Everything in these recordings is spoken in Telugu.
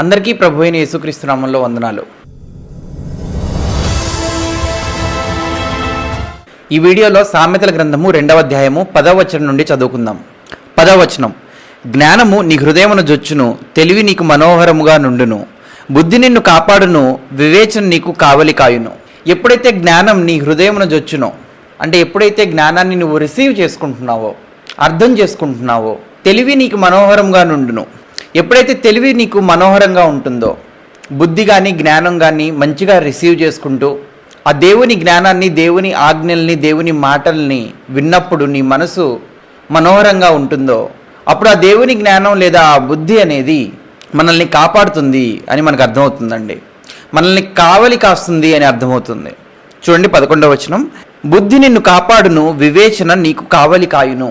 అందరికీ ప్రభు అయిన యేసుక్రీస్తు నామంలో వందనాలు. ఈ వీడియోలో సామెతల గ్రంథము రెండవ అధ్యాయము పదవ వచనం నుండి చదువుకుందాం. పదవ వచనం. జ్ఞానము నీ హృదయమును జొచ్చును తెలివి నీకు మనోహరముగా నుండును. బుద్ధి నిన్ను కాపాడును వివేచన నీకు కావలి కాయును. ఎప్పుడైతే జ్ఞానం నీ హృదయమును జొచ్చునో అంటే ఎప్పుడైతే జ్ఞానాన్ని నువ్వు రిసీవ్ చేసుకుంటున్నావో అర్థం చేసుకుంటున్నావో తెలివి నీకు మనోహరంగా నుండును. ఎప్పుడైతే తెలివి నీకు మనోహరంగా ఉంటుందో బుద్ధి కానీ జ్ఞానం కానీ మంచిగా రిసీవ్ చేసుకుంటూ ఆ దేవుని జ్ఞానాన్ని దేవుని ఆజ్ఞల్ని దేవుని మాటల్ని విన్నప్పుడు నీ మనసు మనోహరంగా ఉంటుందో అప్పుడు ఆ దేవుని జ్ఞానం లేదా ఆ బుద్ధి అనేది మనల్ని కాపాడుతుంది అని మనకు అర్థమవుతుందండి. మనల్ని కావలి కాస్తుంది అని అర్థమవుతుంది. చూడండి పదకొండవ వచనం. బుద్ధి నిన్ను కాపాడును వివేచన నీకు కావలి కాయును.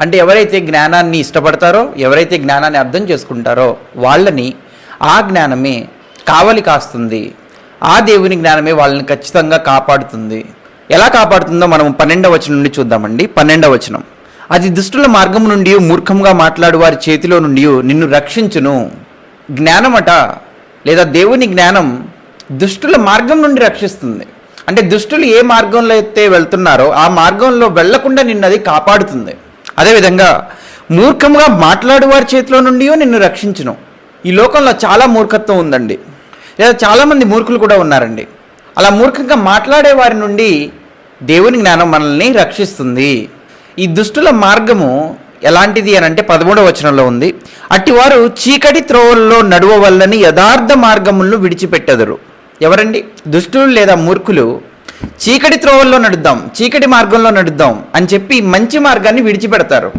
అంటే ఎవరైతే జ్ఞానాన్ని ఇష్టపడతారో ఎవరైతే జ్ఞానాన్ని అర్థం చేసుకుంటారో వాళ్ళని ఆ జ్ఞానమే కావలి కాస్తుంది. ఆ దేవుని జ్ఞానమే వాళ్ళని ఖచ్చితంగా కాపాడుతుంది. ఎలా కాపాడుతుందో మనం పన్నెండవ వచనం నుండి చూద్దామండి. పన్నెండవ వచనం. అది దుష్టుల మార్గం నుండి మూర్ఖంగా మాట్లాడు వారి చేతిలో నుండి నిన్ను రక్షించును. జ్ఞానమట లేదా దేవుని జ్ఞానం దుష్టుల మార్గం నుండి రక్షిస్తుంది. అంటే దుష్టులు ఏ మార్గంలో అయితే వెళ్తున్నారో ఆ మార్గంలో వెళ్ళకుండా నిన్ను అది కాపాడుతుంది. అదేవిధంగా మూర్ఖంగా మాట్లాడేవారి చేతిలో నుండి నిన్ను రక్షించను. ఈ లోకంలో చాలా మూర్ఖత్వం ఉందండి. లేదా చాలామంది మూర్ఖులు కూడా ఉన్నారండి. అలా మూర్ఖంగా మాట్లాడే వారి నుండి దేవుని జ్ఞానం మనల్ని రక్షిస్తుంది. ఈ దుష్టుల మార్గము ఎలాంటిది అని అంటే పదమూడవ వచనంలో ఉంది. అట్టివారు చీకటి త్రోవల్లో నడువ వల్లని యథార్థ మార్గములను విడిచిపెట్టెదరు. ఎవరండి? దుష్టులు లేదా మూర్ఖులు? చీకటి త్రోవల్లో నడుద్దాం చీకటి మార్గంలో నడుద్దాం అని చెప్పి మంచి మార్గాన్ని విడిచిపెడతారు.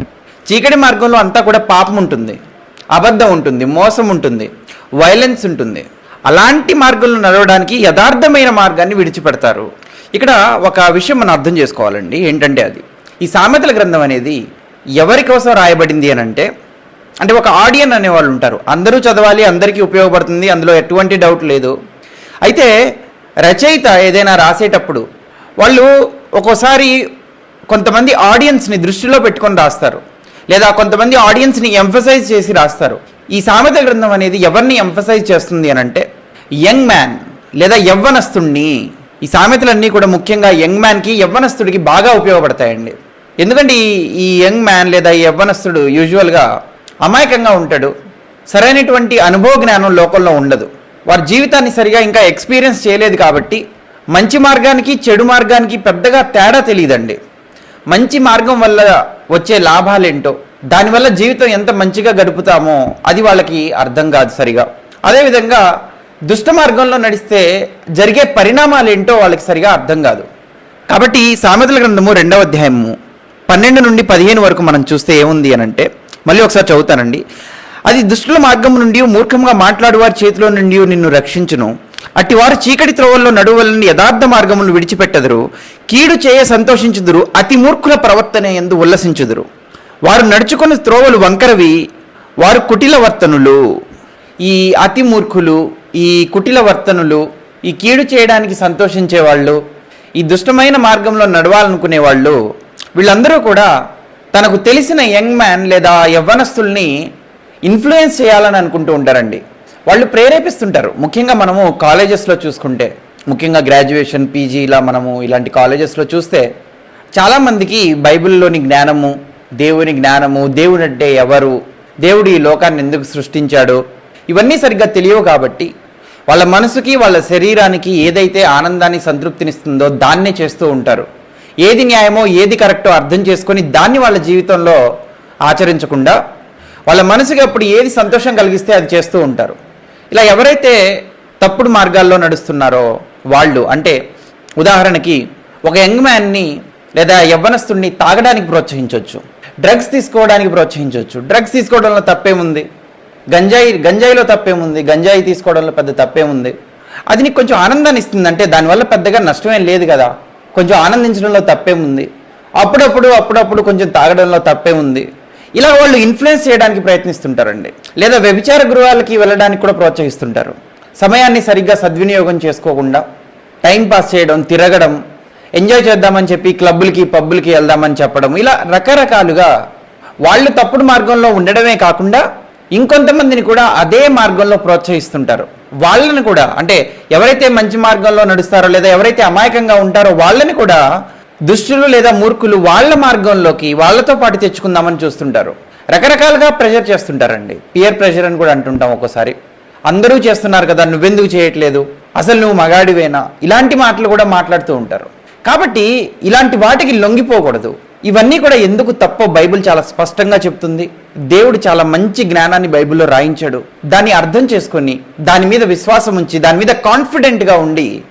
చీకటి మార్గంలో అంతా కూడా పాపం ఉంటుంది అబద్ధం ఉంటుంది మోసం ఉంటుంది వైలెన్స్ ఉంటుంది. అలాంటి మార్గంలో నడవడానికి యథార్థమైన మార్గాన్ని విడిచిపెడతారు. ఇక్కడ ఒక విషయం మనం అర్థం చేసుకోవాలండి. ఏంటంటే అది ఈ సామెతల గ్రంథం అనేది ఎవరి కోసం రాయబడింది అని అంటే అంటే ఒక ఆడియన్ అనేవాళ్ళు ఉంటారు. అందరూ చదవాలి అందరికీ ఉపయోగపడుతుంది అందులో ఎటువంటి డౌట్ లేదు. అయితే రచయిత ఏదైనా రాసేటప్పుడు వాళ్ళు ఒక్కోసారి కొంతమంది ఆడియన్స్ని దృష్టిలో పెట్టుకొని రాస్తారు. లేదా కొంతమంది ఆడియన్స్ని ఎంఫసైజ్ చేసి రాస్తారు. ఈ సామెత గ్రంథం అనేది ఎవరిని ఎంఫసైజ్ చేస్తుంది అని అంటే యంగ్ మ్యాన్ లేదా యవ్వనస్తుణ్ణి. ఈ సామెతలన్నీ కూడా ముఖ్యంగా యంగ్ మ్యాన్కి యవ్వనస్తుడికి బాగా ఉపయోగపడతాయండి. ఎందుకంటే ఈ యంగ్ మ్యాన్ లేదా ఈ యవ్వనస్తుడు యూజువల్గా అమాయకంగా ఉంటాడు. సరైనటువంటి అనుభవ జ్ఞానం లోకంలో ఉండదు. వారి జీవితాన్ని సరిగా ఇంకా ఎక్స్పీరియన్స్ చేయలేదు కాబట్టి మంచి మార్గానికి చెడు మార్గానికి పెద్దగా తేడా తెలియదండి మంచి మార్గం వల్ల వచ్చే లాభాలేంటో దానివల్ల జీవితం ఎంత మంచిగా గడుపుతామో అది వాళ్ళకి అర్థం కాదు సరిగా. అదేవిధంగా దుష్ట మార్గంలో నడిస్తే జరిగే పరిణామాలు ఏంటో వాళ్ళకి సరిగా అర్థం కాదు. కాబట్టి సామెతల గ్రంథము రెండవ అధ్యాయము పన్నెండు నుండి పదిహేను వరకు మనం చూస్తే ఏముంది అని అంటే మళ్ళీ ఒకసారి చదువుతానండి. అది దుష్టుల మార్గం నుండి మూర్ఖంగా మాట్లాడువారి చేతిలో నుండి నిన్ను రక్షించును. అట్టి వారు చీకటి త్రోవల్లో నడువలని యథార్థ మార్గమును విడిచిపెట్టదురు. కీడు చేయ సంతోషించుదురు. అతి మూర్ఖుల ప్రవర్తన ఎందు ఉల్లసించుదురు. వారు నడుచుకున్న త్రోవలు వంకరవి వారు కుటిల వర్తనులు. ఈ అతి మూర్ఖులు ఈ కుటిల వర్తనులు ఈ కీడు చేయడానికి సంతోషించే వాళ్ళు ఈ దుష్టమైన మార్గంలో నడవాలనుకునే వాళ్ళు వీళ్ళందరూ కూడా తనకు తెలిసిన యంగ్ మ్యాన్ లేదా యవ్వనస్తుల్ని ఇన్ఫ్లుయెన్స్ చేయాలని అనుకుంటూ ఉంటారండి. వాళ్ళు ప్రేరేపిస్తుంటారు. ముఖ్యంగా మనము కాలేజెస్లో చూసుకుంటే ముఖ్యంగా గ్రాడ్యుయేషన్ పీజీ ఇలా మనము ఇలాంటి కాలేజెస్లో చూస్తే చాలామందికి బైబిల్లోని జ్ఞానము దేవుని జ్ఞానము దేవుడు అంటే ఎవరు దేవుడు ఈ లోకాన్ని ఎందుకు సృష్టించాడు ఇవన్నీ సరిగ్గా తెలియవు కాబట్టి వాళ్ళ మనసుకి వాళ్ళ శరీరానికి ఏదైతే ఆనందాన్ని సంతృప్తినిస్తుందో దాన్నే చేస్తూ ఉంటారు. ఏది న్యాయమో ఏది కరెక్టో అర్థం చేసుకొని దాన్ని వాళ్ళ జీవితంలో ఆచరించకుండా వాళ్ళ మనసుకి అప్పుడు ఏది సంతోషం కలిగిస్తే అది చేస్తూ ఉంటారు. ఇలా ఎవరైతే తప్పుడు మార్గాల్లో నడుస్తున్నారో వాళ్ళు అంటే ఉదాహరణకి ఒక యంగ్ మ్యాన్ని లేదా యవ్వనస్తుడిని తాగడానికి ప్రోత్సహించవచ్చు డ్రగ్స్ తీసుకోవడానికి ప్రోత్సహించవచ్చు డ్రగ్స్ తీసుకోవడంలో తప్పేముంది? గంజాయి గంజాయిలో తప్పేముంది? గంజాయి తీసుకోవడంలో పెద్ద తప్పేముంది? అది నీకు కొంచెం ఆనందాన్ని ఇస్తుంది అంటే దానివల్ల పెద్దగా నష్టమేం లేదు కదా. కొంచెం ఆనందించడంలో తప్పేముంది? అప్పుడప్పుడు అప్పుడప్పుడు కొంచెం తాగడంలో తప్పేముంది? ఇలా వాళ్ళు ఇన్ఫ్లుయెన్స్ చేయడానికి ప్రయత్నిస్తుంటారండి. లేదా వ్యభిచార గృహాలకి వెళ్ళడానికి కూడా ప్రోత్సహిస్తుంటారు. సమయాన్ని సరిగ్గా సద్వినియోగం చేసుకోకుండా టైం పాస్ చేయడం తిరగడం ఎంజాయ్ చేద్దామని చెప్పి క్లబ్బులకి పబ్బులకి వెళ్దామని చెప్పడం ఇలా రకరకాలుగా వాళ్ళు తప్పుడు మార్గంలో ఉండడమే కాకుండా ఇంకొంతమందిని కూడా అదే మార్గంలో ప్రోత్సహిస్తుంటారు. వాళ్ళని కూడా అంటే ఎవరైతే మంచి మార్గంలో నడుస్తారో లేదా ఎవరైతే అమాయకంగా ఉంటారో వాళ్ళని కూడా దుష్టులు లేదా మూర్ఖులు వాళ్ళ మార్గంలోకి వాళ్ళతో పాటు తెచ్చుకుందామని చూస్తుంటారు. రకరకాలుగా ప్రెషర్ చేస్తుంటారండి. పియర్ ప్రెషర్ అని కూడా అంటుంటాం ఒక్కోసారి అందరూ చేస్తున్నారు కదా నువ్వెందుకు చేయట్లేదు? అసలు నువ్వు మగాడివేనా? ఇలాంటి మాటలు కూడా మాట్లాడుతూ ఉంటారు. కాబట్టి ఇలాంటి వాటికి లొంగిపోకూడదు. ఇవన్నీ కూడా ఎందుకు తప్పో బైబిల్ చాలా స్పష్టంగా చెప్తుంది. దేవుడు చాలా మంచి జ్ఞానాన్ని బైబిల్లో రాయించాడు. దాన్ని అర్థం చేసుకొని దాని మీద విశ్వాసం ఉంచి దాని మీద కాన్ఫిడెంట్గా ఉండి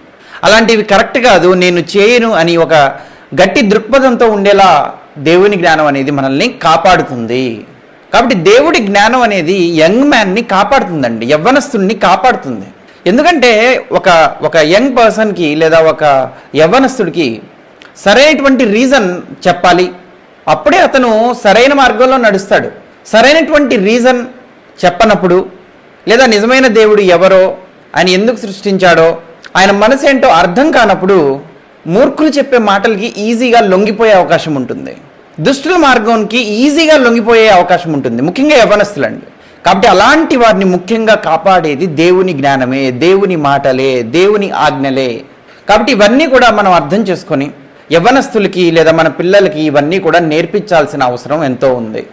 అలాంటివి కరెక్ట్ కాదు నేను చేయను అని ఒక గట్టి దృక్పథంతో ఉండేలా దేవుని జ్ఞానం అనేది మనల్ని కాపాడుతుంది. కాబట్టి దేవుడి జ్ఞానం అనేది యంగ్ మ్యాన్ని కాపాడుతుందండి యవ్వనస్తుడిని కాపాడుతుంది. ఎందుకంటే ఒక ఒక యంగ్ పర్సన్కి లేదా ఒక యవ్వనస్తుడికి సరైనటువంటి రీజన్ చెప్పాలి. అప్పుడే అతను సరైన మార్గంలో నడుస్తాడు. సరైనటువంటి రీజన్ చెప్పనప్పుడు లేదా నిజమైన దేవుడు ఎవరో ఆయన ఎందుకు సృష్టించాడో ఆయన మనసు ఏంటో అర్థం కానప్పుడు మూర్ఖులు చెప్పే మాటలకి ఈజీగా లొంగిపోయే అవకాశం ఉంటుంది. దుష్టుల మార్గంకి ఈజీగా లొంగిపోయే అవకాశం ఉంటుంది. ముఖ్యంగా యవనస్తులండి. కాబట్టి అలాంటి వారిని ముఖ్యంగా కాపాడేది దేవుని జ్ఞానమే దేవుని మాటలే దేవుని ఆజ్ఞలే. కాబట్టి ఇవన్నీ కూడా మనం అర్థం చేసుకొని యవ్వనస్తులకి లేదా మన పిల్లలకి ఇవన్నీ కూడా నేర్పించాల్సిన అవసరం ఎంతో ఉంది.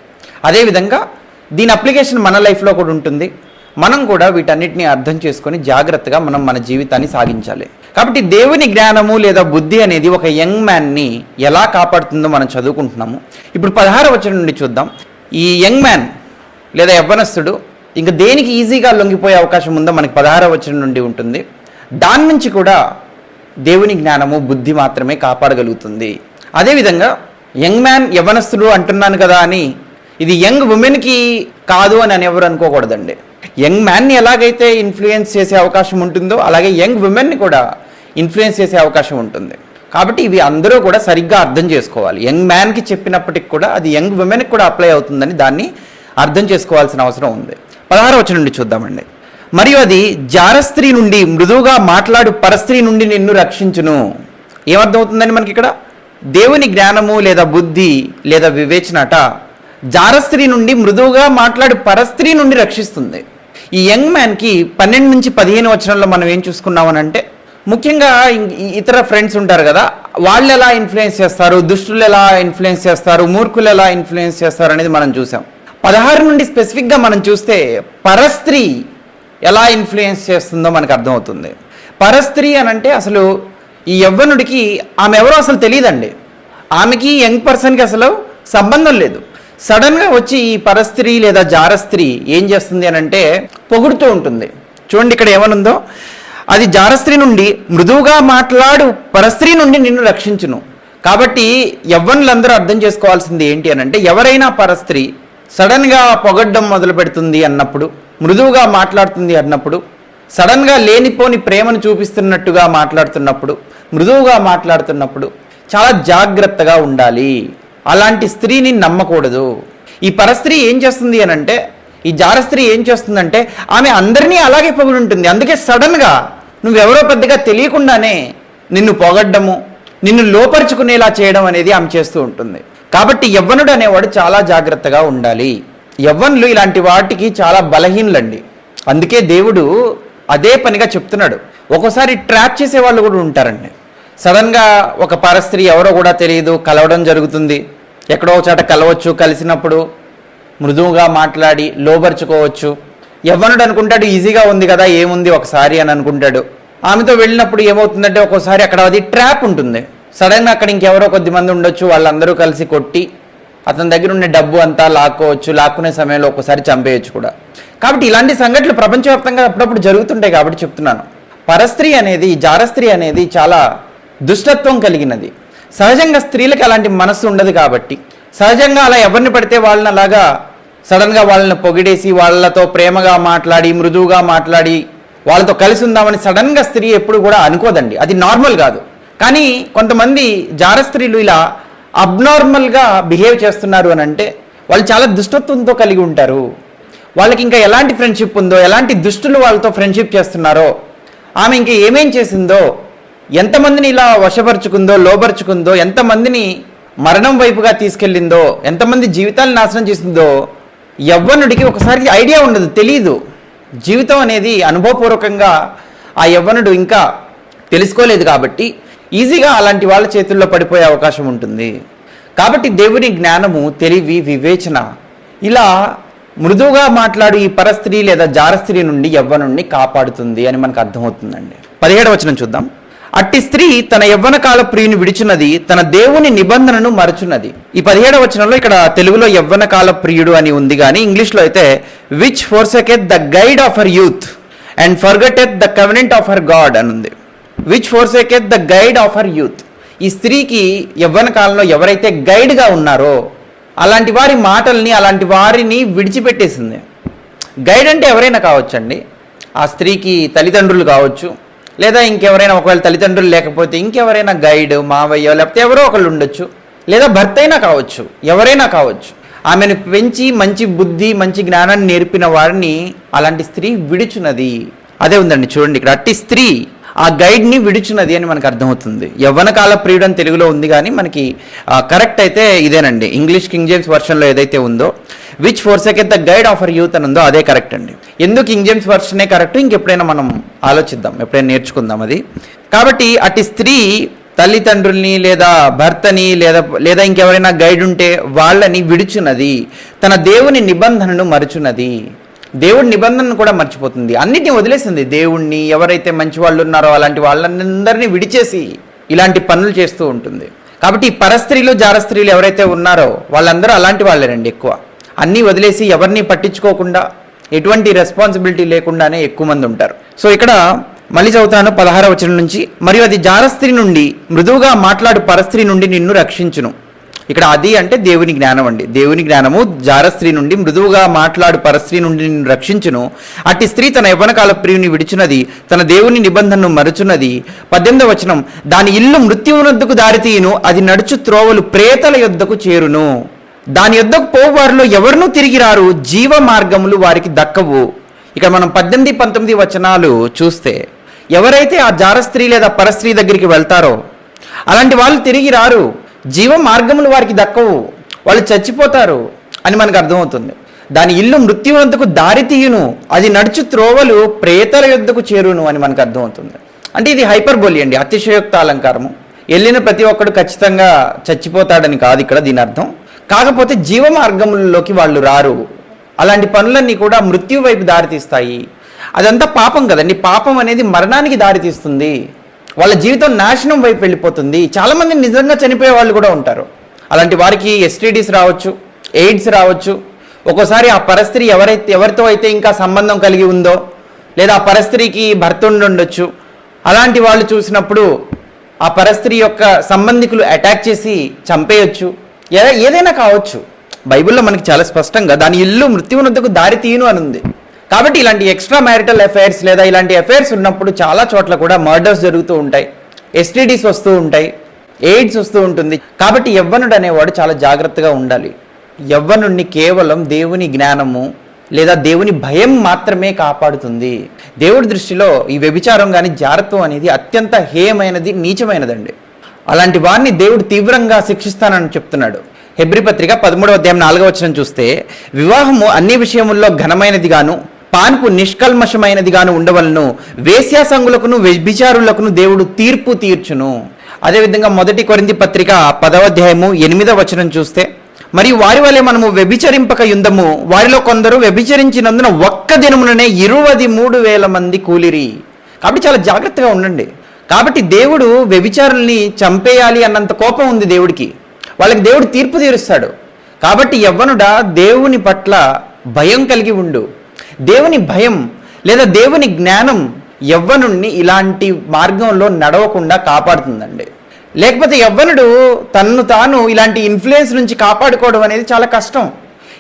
అదేవిధంగా దీని అప్లికేషన్ మన లైఫ్లో కూడా ఉంటుంది. మనం కూడా వీటన్నిటిని అర్థం చేసుకొని జాగ్రత్తగా మనం మన జీవితాన్ని సాగించాలి. కాబట్టి దేవుని జ్ఞానము లేదా బుద్ధి అనేది ఒక యంగ్ మ్యాన్ని ఎలా కాపాడుతుందో మనం చదువుకుంటున్నాము. ఇప్పుడు పదహారు వచ్చిన నుండి చూద్దాం. ఈ యంగ్ మ్యాన్ లేదా యవ్వనస్తుడు ఇంకా దేనికి ఈజీగా లొంగిపోయే అవకాశం ఉందో మనకి పదహార వచ్చిన నుండి ఉంటుంది. దాని నుంచి కూడా దేవుని జ్ఞానము బుద్ధి మాత్రమే కాపాడగలుగుతుంది. అదేవిధంగా యంగ్ మ్యాన్ యవ్వనస్తుడు అంటున్నాను కదా అని ఇది యంగ్ ఉమెన్కి కాదు అని అని ఎవరు అనుకోకూడదండి. యంగ్ మ్యాన్ని ఎలాగైతే ఇన్ఫ్లుయెన్స్ చేసే అవకాశం ఉంటుందో అలాగే యంగ్ ఉమెన్ని కూడా ఇన్ఫ్లుయెన్స్ చేసే అవకాశం ఉంటుంది. కాబట్టి ఇవి అందరూ కూడా సరిగ్గా అర్థం చేసుకోవాలి. యంగ్ మ్యాన్కి చెప్పినప్పటికి కూడా అది యంగ్ ఉమెన్కి కూడా అప్లై అవుతుందని దాన్ని అర్థం చేసుకోవాల్సిన అవసరం ఉంది. పదహారు వచ్చిన నుండి చూద్దామండి. మరియు అది జారస్త్రీ నుండి మృదువుగా మాట్లాడు పరస్త్రీ నుండి నిన్ను రక్షించును. ఏమర్థమవుతుందండి మనకి ఇక్కడ? దేవుని జ్ఞానము లేదా బుద్ధి లేదా వివేచనట జారస్త్రీ నుండి మృదువుగా మాట్లాడు పరస్త్రీ నుండి రక్షిస్తుంది. ఈ యంగ్ మ్యాన్కి పన్నెండు నుంచి పదిహేను వచనంలో మనం ఏం చూసుకున్నామనంటే ముఖ్యంగా ఇతర ఫ్రెండ్స్ ఉంటారు కదా వాళ్ళు ఎలా ఇన్ఫ్లుయెన్స్ చేస్తారు దుష్టులు ఎలా ఇన్ఫ్లుయెన్స్ చేస్తారు మూర్ఖులు ఎలా ఇన్ఫ్లుయెన్స్ చేస్తారు అనేది మనం చూసాం. పదహారు నుండి స్పెసిఫిక్గా మనం చూస్తే పరస్త్రీ ఎలా ఇన్ఫ్లుయెన్స్ చేస్తుందో మనకు అర్థమవుతుంది. పరస్త్రీ అని అంటే అసలు ఈ యవ్వనుడికి ఆమె ఎవరో అసలు తెలియదండి ఆమెకి యంగ్ పర్సన్కి అసలు సంబంధం లేదు. సడన్గా వచ్చి ఈ పరస్త్రీ లేదా జారస్త్రీ ఏం చేస్తుంది అని అంటే పొగుడుతూ ఉంటుంది. చూడండి ఇక్కడ ఏమనుందో? అది జారస్త్రీ నుండి మృదువుగా మాట్లాడు పరస్త్రీ నుండి నిన్ను రక్షించును. కాబట్టి యవ్వనులందరూ అర్థం చేసుకోవాల్సింది ఏంటి అని అంటే ఎవరైనా పరస్త్రీ సడన్గా పొగడ్డం మొదలు పెడుతుంది అన్నప్పుడు మృదువుగా మాట్లాడుతుంది అన్నప్పుడు సడన్గా లేనిపోని ప్రేమను చూపిస్తున్నట్టుగా మాట్లాడుతున్నప్పుడు మృదువుగా మాట్లాడుతున్నప్పుడు చాలా జాగ్రత్తగా ఉండాలి. అలాంటి స్త్రీని నమ్మకూడదు. ఈ పరస్త్రీ ఏం చేస్తుంది అని అంటే ఈ జారస్త్రీ ఏం చేస్తుందంటే ఆమె అందరినీ అలాగే పొగుడుంటుంది అందుకే సడన్గా నువ్వెవరో పెద్దగా తెలియకుండానే నిన్ను పొగడ్డము నిన్ను లోపరుచుకునేలా చేయడం అనేది ఆమె చేస్తూ ఉంటుంది. కాబట్టి యవ్వనుడు అనేవాడు చాలా జాగ్రత్తగా ఉండాలి. యవ్వనులు ఇలాంటి వాటికి చాలా బలహీనులండి. అందుకే దేవుడు అదే పనిగా చెప్తున్నాడు. ఒక్కోసారి ట్రాప్ చేసే వాళ్ళు కూడా ఉంటారండి. సడన్గా ఒక పరస్త్రీ ఎవరో కూడా తెలియదు కలవడం జరుగుతుంది. ఎక్కడో ఒక చోట కలవచ్చు కలిసినప్పుడు మృదువుగా మాట్లాడి లోబరుచుకోవచ్చు. యవ్వనుడు అనుకుంటాడు ఈజీగా ఉంది కదా ఏముంది ఒకసారి అని అనుకుంటాడు. ఆమెతో వెళ్ళినప్పుడు ఏమవుతుందంటే ఒక్కోసారి అక్కడ అది ట్రాప్ ఉంటుంది. సడన్గా అక్కడ ఇంకెవరో కొద్ది మంది ఉండొచ్చు వాళ్ళందరూ కలిసి కొట్టి అతని దగ్గర ఉండే డబ్బు అంతా లాక్కోవచ్చు లాక్కునే సమయంలో ఒక్కోసారి చంపేయచ్చు కూడా. కాబట్టి ఇలాంటి సంఘటనలు ప్రపంచవ్యాప్తంగా అప్పుడప్పుడు జరుగుతుంటాయి కాబట్టి చెప్తున్నాను. పరస్త్రీ అనేది జారస్త్రీ అనేది చాలా దుష్టత్వం కలిగినది. సహజంగా స్త్రీలకు అలాంటి మనస్సు ఉండదు కాబట్టి సహజంగా అలా ఎవరిని పడితే వాళ్ళని అలాగా సడన్గా వాళ్ళని పొగిడేసి వాళ్ళతో ప్రేమగా మాట్లాడి మృదువుగా మాట్లాడి వాళ్ళతో కలిసి ఉందామని సడన్గా స్త్రీ ఎప్పుడు కూడా అనుకోదండి. అది నార్మల్ కాదు. కానీ కొంతమంది జార స్త్రీలు ఇలా అబ్నార్మల్గా బిహేవ్ చేస్తున్నారు అని అంటే వాళ్ళు చాలా దుష్టత్వంతో కలిగి ఉంటారు. వాళ్ళకి ఇంకా ఎలాంటి ఫ్రెండ్షిప్ ఉందో ఎలాంటి దుష్టులు వాళ్ళతో ఫ్రెండ్షిప్ చేస్తున్నారో ఆమె ఇంకా ఏమేం చేసిందో ఎంతమందిని ఇలా వశపరుచుకుందో లోపరుచుకుందో ఎంతమందిని మరణం వైపుగా తీసుకెళ్ళిందో ఎంతమంది జీవితాలు నాశనం చేసిందో యవ్వనుడికి ఒకసారి ఐడియా ఉండదు తెలియదు జీవితం అనేది అనుభవపూర్వకంగా ఆ యవ్వనుడు ఇంకా తెలుసుకోలేదు కాబట్టి ఈజీగా అలాంటి వాళ్ళ చేతుల్లో పడిపోయే అవకాశం ఉంటుంది. కాబట్టి దేవుని జ్ఞానము తెలివి వివేచన ఇలా మృదువుగా మాట్లాడు ఈ పరస్త్రీ లేదా జారస్త్రీ నుండి యవ్వనుణ్ణి కాపాడుతుంది అని మనకు అర్థమవుతుందండి. పదిహేడవచనం చూద్దాం. అట్టి స్త్రీ తన యవ్వన కాల ప్రియుని విడిచున్నది తన దేవుని నిబంధనను మరచున్నది. ఈ పదిహేడవ వచనంలో ఇక్కడ తెలుగులో యవ్వన కాల ప్రియుడు అని ఉంది కానీ ఇంగ్లీష్లో అయితే which forsaketh the guide of her youth and forgetteth the covenant of her God అని ఉంది. Which forsaketh the guide of her youth ఈ స్త్రీకి యవ్వన కాలంలో ఎవరైతే గైడ్గా ఉన్నారో అలాంటి వారి మాటల్ని అలాంటి వారిని విడిచిపెట్టేసింది. గైడ్ అంటే ఎవరైనా కావచ్చండి. ఆ స్త్రీకి తల్లిదండ్రులు కావచ్చు లేదా ఇంకెవరైనా ఒకవేళ తల్లిదండ్రులు లేకపోతే ఇంకెవరైనా గైడ్ మావయ్య లేకపోతే ఎవరో ఒకళ్ళు ఉండొచ్చు. లేదా భర్త అయినా కావచ్చు ఎవరైనా కావచ్చు. ఆమెను పెంచి మంచి బుద్ధి మంచి జ్ఞానాన్ని నేర్పిన వారిని అలాంటి స్త్రీ విడుచున్నది. అదే ఉందండి చూడండి ఇక్కడ. అట్టి స్త్రీ ఆ గైడ్ని విడుచున్నది అని మనకు అర్థమవుతుంది. యవ్వన కాల ప్రియుడు అని తెలుగులో ఉంది కానీ మనకి కరెక్ట్ అయితే ఇదేనండి. ఇంగ్లీష్ కింగ్ జేమ్స్ వర్షన్లో ఏదైతే ఉందో which forsaketh the guide of her youth అని ఉందో అదే కరెక్ట్ అండి. ఎందుకు కింగ్ జేమ్స్ వర్షనే కరెక్ట్ ఇంకెప్పుడైనా మనం ఆలోచిద్దాం. ఎప్పుడైనా నేర్చుకుందాం అది. కాబట్టి అటు స్త్రీ తల్లిదండ్రుల్ని లేదా భర్తని లేదా లేదా ఇంకెవరైనా గైడ్ ఉంటే వాళ్ళని విడుచున్నది తన దేవుని నిబంధనను మరుచున్నది. దేవుడి నిబంధనను కూడా మర్చిపోతుంది. అన్నిటిని వదిలేసింది. దేవుణ్ణి ఎవరైతే మంచి వాళ్ళు ఉన్నారో అలాంటి వాళ్ళందరినీ విడిచేసి ఇలాంటి పనులు చేస్తూ ఉంటుంది. కాబట్టి ఈ పరస్త్రీలు జారస్త్రీలు ఎవరైతే ఉన్నారో వాళ్ళందరూ అలాంటి వాళ్ళేనండి ఎక్కువ. అన్నీ వదిలేసి ఎవరిని పట్టించుకోకుండా ఎటువంటి రెస్పాన్సిబిలిటీ లేకుండానే ఎక్కువ మంది ఉంటారు. సో ఇక్కడ మళ్ళీ చదువుతాను పదహార వచనం నుంచి. మరియు అది జారస్త్రీ నుండి మృదువుగా మాట్లాడు పరస్త్రీ నుండి నిన్ను రక్షించును. ఇక్కడ అది అంటే దేవుని జ్ఞానం అండి. దేవుని జ్ఞానము జారస్త్రీ నుండి మృదువుగా మాట్లాడు పరస్త్రీ నుండి నిన్ను రక్షించును. అట్టి స్త్రీ తన యవనకాల ప్రియుని విడిచినది తన దేవుని నిబంధనను మరుచున్నది. పద్దెనిమిదవ వచనం దాని ఇల్లు మృత్యువునద్దుకు దారితీయును అది నడుచు త్రోవలు ప్రేతల యొద్దకు చేరును. దాని యొద్దకు పోవు వారిలో ఎవరినూ తిరిగి రారు జీవ మార్గములు వారికి దక్కవు. ఇక్కడ మనం పద్దెనిమిది పంతొమ్మిది వచనాలు చూస్తే ఎవరైతే ఆ జారస్త్రీ లేదా పరస్త్రీ దగ్గరికి వెళ్తారో అలాంటి వాళ్ళు తిరిగి రారు జీవ మార్గములు వారికి దక్కవు. వాళ్ళు చచ్చిపోతారు అని మనకు అర్థమవుతుంది. దాని ఇల్లు మృత్యువంతకు దారి తీయును. అది నడుచు త్రోవలు ప్రేతల యుద్ధకు చేరును అని మనకు అర్థమవుతుంది. అంటే ఇది హైపర్బోలి అండి అతిశయోక్త అలంకారము. వెళ్ళిన ప్రతి ఒక్కడు ఖచ్చితంగా చచ్చిపోతాడని కాదు ఇక్కడ దీని అర్థం. కాకపోతే జీవ మార్గములలోకి వాళ్ళు రారు. అలాంటి పనులన్నీ కూడా మృత్యు వైపు దారితీస్తాయి అదంతా పాపం కదండి. పాపం అనేది మరణానికి దారితీస్తుంది వాళ్ళ జీవితం నాశనం వైపు వెళ్ళిపోతుంది. చాలామంది నిజంగా చనిపోయే వాళ్ళు కూడా ఉంటారు. అలాంటి వారికి ఎస్టీడీస్ రావచ్చు ఎయిడ్స్ రావచ్చు. ఒక్కోసారి ఆ పరిస్థితి ఎవరైతే ఎవరితో అయితే ఇంకా సంబంధం కలిగి ఉందో లేదా ఆ పరిస్థితికి భర్త ఉండి ఉండొచ్చు. అలాంటి వాళ్ళు చూసినప్పుడు ఆ పరస్త్రీ యొక్క సంబంధికులు అటాక్ చేసి చంపేయచ్చు. ఏదైనా కావచ్చు. బైబిల్లో మనకి చాలా స్పష్టంగా దాని ఇల్లు మృత్యువునొద్దకు దారి తీయను అని ఉంది. కాబట్టి ఇలాంటి ఎక్స్ట్రా మ్యారిటల్ అఫైర్స్ లేదా ఇలాంటి అఫైర్స్ ఉన్నప్పుడు చాలా చోట్ల కూడా మర్డర్స్ జరుగుతూ ఉంటాయి. ఎస్టీడీస్ వస్తూ ఉంటాయి. ఎయిడ్స్ వస్తూ ఉంటుంది. కాబట్టి యవ్వనుడు అనేవాడు చాలా జాగ్రత్తగా ఉండాలి. యవ్వనుడిని కేవలం దేవుని జ్ఞానము లేదా దేవుని భయం మాత్రమే కాపాడుతుంది. దేవుడి దృష్టిలో ఈ వ్యభిచారం కానీ జారత్వం అనేది అత్యంత హేయమైనది నీచమైనదండి. అలాంటి వారిని దేవుడు తీవ్రంగా శిక్షిస్తానని చెప్తున్నాడు. హెబ్రి పత్రిక పదమూడవ అధ్యాయం నాలుగవ వచనం చూస్తే వివాహము అన్ని విషయముల్లో ఘనమైనది గాను పాన్పు నిష్కల్మషమైనదిగాను ఉండవలను వేశ్యాసంగులకును వ్యభిచారులకును దేవుడు తీర్పు తీర్చును. అదేవిధంగా మొదటి కొరింది పత్రిక పదవ అధ్యాయము ఎనిమిదవ వచనం చూస్తే మరియు వారి వలె మనము వ్యభిచరింపక యుందము వారిలో కొందరు వ్యభిచరించినందున ఒక్క దినముననే ఇరువది మూడు వేల మంది కూలిరి. కాబట్టి చాలా జాగ్రత్తగా ఉండండి. కాబట్టి దేవుడు వ్యభిచారుల్ని చంపేయాలి అన్నంత కోపం ఉంది దేవుడికి. వాళ్ళకి దేవుడు తీర్పు తీరుస్తాడు. కాబట్టి యవ్వనుడా దేవుని పట్ల భయం కలిగి ఉండు. దేవుని భయం లేదా దేవుని జ్ఞానం యవ్వనుణ్ణి ఇలాంటి మార్గంలో నడవకుండా కాపాడుతుందండి. లేకపోతే యవ్వనుడు తన్ను తాను ఇలాంటి ఇన్ఫ్లుయెన్స్ నుంచి కాపాడుకోవడం అనేది చాలా కష్టం.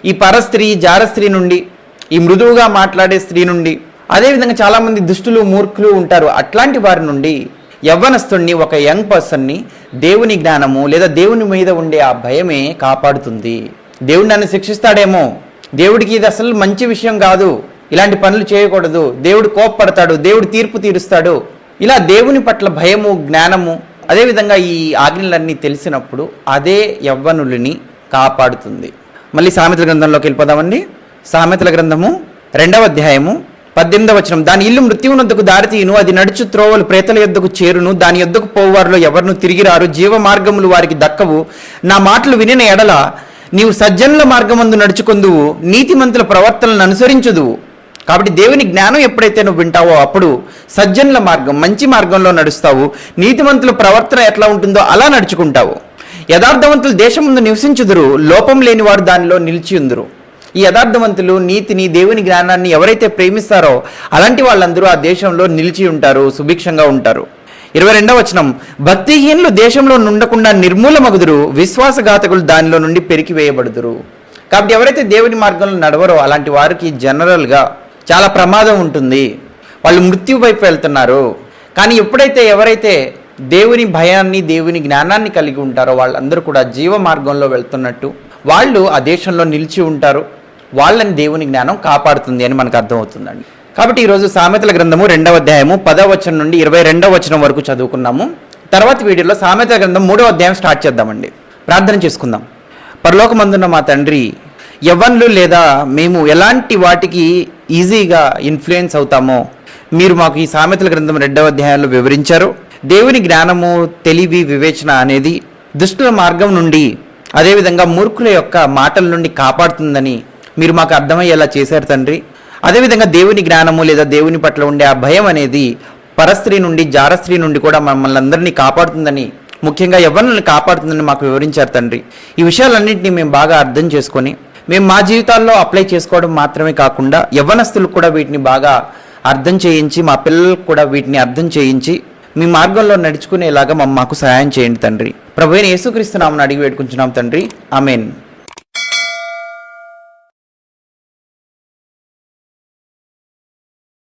ఈ పరస్త్రీ జారస్త్రీ నుండి ఈ మృదువుగా మాట్లాడే స్త్రీ నుండి అదేవిధంగా చాలామంది దుష్టులు మూర్ఖులు ఉంటారు. అట్లాంటి వారి నుండి యవ్వనస్తుణ్ణి ఒక యంగ్ పర్సన్ని దేవుని జ్ఞానము లేదా దేవుని మీద ఉండే ఆ భయమే కాపాడుతుంది. దేవుడు నన్ను శిక్షిస్తాడేమో. దేవుడికి ఇది అసలు మంచి విషయం కాదు. ఇలాంటి పనులు చేయకూడదు. దేవుడు కోప్పడతాడు. దేవుడు తీర్పు తీరుస్తాడు. ఇలా దేవుని పట్ల భయము జ్ఞానము అదేవిధంగా ఈ ఆజ్ఞలన్నీ తెలిసినప్పుడు అదే యవ్వనులని కాపాడుతుంది. మళ్ళీ సామెతల గ్రంథంలోకి వెళ్ళిపోదామండి. సామెతల గ్రంథము రెండవ అధ్యాయము పద్దెనిమిదవ వచనం. దాని ఇల్లు మృత్యువునొద్దకు దారితీయును. అది నడుచు త్రోవలు ప్రేతల యొద్దకు చేరును. దాని యొద్దకు పోవారిలో ఎవరిను తిరిగిరారు జీవ మార్గములు వారికి దక్కవు. నా మాటలు వినిన ఎడల నీవు సజ్జనుల మార్గమందు నడుచుకుందువు నీతిమంతుల ప్రవర్తనలను అనుసరించుదువు. కాబట్టి దేవుని జ్ఞానం ఎప్పుడైతే నువ్వు వింటావో అప్పుడు సజ్జనుల మార్గం మంచి మార్గంలో నడుస్తావు నీతిమంతుల ప్రవర్తన ఎట్లా ఉంటుందో అలా నడుచుకుంటావు. యథార్థవంతులు దేశం ముందు నివసించుదురు లోపం లేని వారు దానిలో నిలిచియుందురు ఈ యథార్థవంతులు నీతిని దేవుని జ్ఞానాన్ని ఎవరైతే ప్రేమిస్తారో అలాంటి వాళ్ళందరూ ఆ దేశంలో నిలిచి ఉంటారు సుభిక్షంగా ఉంటారు. ఇరవై రెండవ వచనం. భక్తిహీనులు దేశంలో నుండకుండా నిర్మూలమగుదురు విశ్వాసఘాతకులు దానిలో నుండి పెరికివేయబడుదురు. కాబట్టి ఎవరైతే దేవుని మార్గంలో నడవరో అలాంటి వారికి జనరల్గా చాలా ప్రమాదం ఉంటుంది. వాళ్ళు మృత్యు వైపు వెళ్తున్నారు. కానీ ఎప్పుడైతే ఎవరైతే దేవుని భయాన్ని దేవుని జ్ఞానాన్ని కలిగి ఉంటారో వాళ్ళందరూ కూడా జీవ మార్గంలో వెళ్తున్నట్టు వాళ్ళు ఆ దేశంలో నిలిచి ఉంటారు. వాళ్ళని దేవుని జ్ఞానం కాపాడుతుంది అని మనకు అర్థమవుతుందండి. కాబట్టి ఈరోజు సామెతల గ్రంథము రెండవ అధ్యాయము పదవ వచనం నుండి ఇరవై రెండవ వచనం వరకు చదువుకున్నాము. తర్వాత వీడియోలో సామెతల గ్రంథం మూడవ అధ్యాయం స్టార్ట్ చేద్దామండి. ప్రార్థన చేసుకుందాం. పరలోకమందున్న మా తండ్రి యవ్వన్లు లేదా మేము ఎలాంటి వాటికి ఈజీగా ఇన్ఫ్లుయెన్స్ అవుతామో మీరు మాకు ఈ సామెతల గ్రంథం రెండవ అధ్యాయంలో వివరించారు. దేవుని జ్ఞానము తెలివి వివేచన అనేది దుష్టుల మార్గం నుండి అదేవిధంగా మూర్ఖుల యొక్క మాటల నుండి కాపాడుతుందని మీరు మాకు అర్థమయ్యేలా చేశారు తండ్రి. అదేవిధంగా దేవుని జ్ఞానము లేదా దేవుని పట్ల ఉండే ఆ భయం అనేది పరస్త్రీ నుండి జారస్త్రీ నుండి కూడా మమ్మల్ని అందరినీ కాపాడుతుందని ముఖ్యంగా ఎవరిని కాపాడుతుందని మాకు వివరించారు తండ్రి. ఈ విషయాలన్నింటినీ మేము బాగా అర్థం చేసుకొని మేము మా జీవితాల్లో అప్లై చేసుకోవడం మాత్రమే కాకుండా యవ్వనస్తులకు కూడా వీటిని బాగా అర్థం చేయించి మా పిల్లలకు కూడా వీటిని అర్థం చేయించి మీ మార్గంలో నడుచుకునేలాగా మమ్మ మాకు సహాయం చేయండి తండ్రి. ప్రభు యేసుక్రీస్తు నామని అడిగి వేడుకుంటున్నాం తండ్రి. ఆమెన్.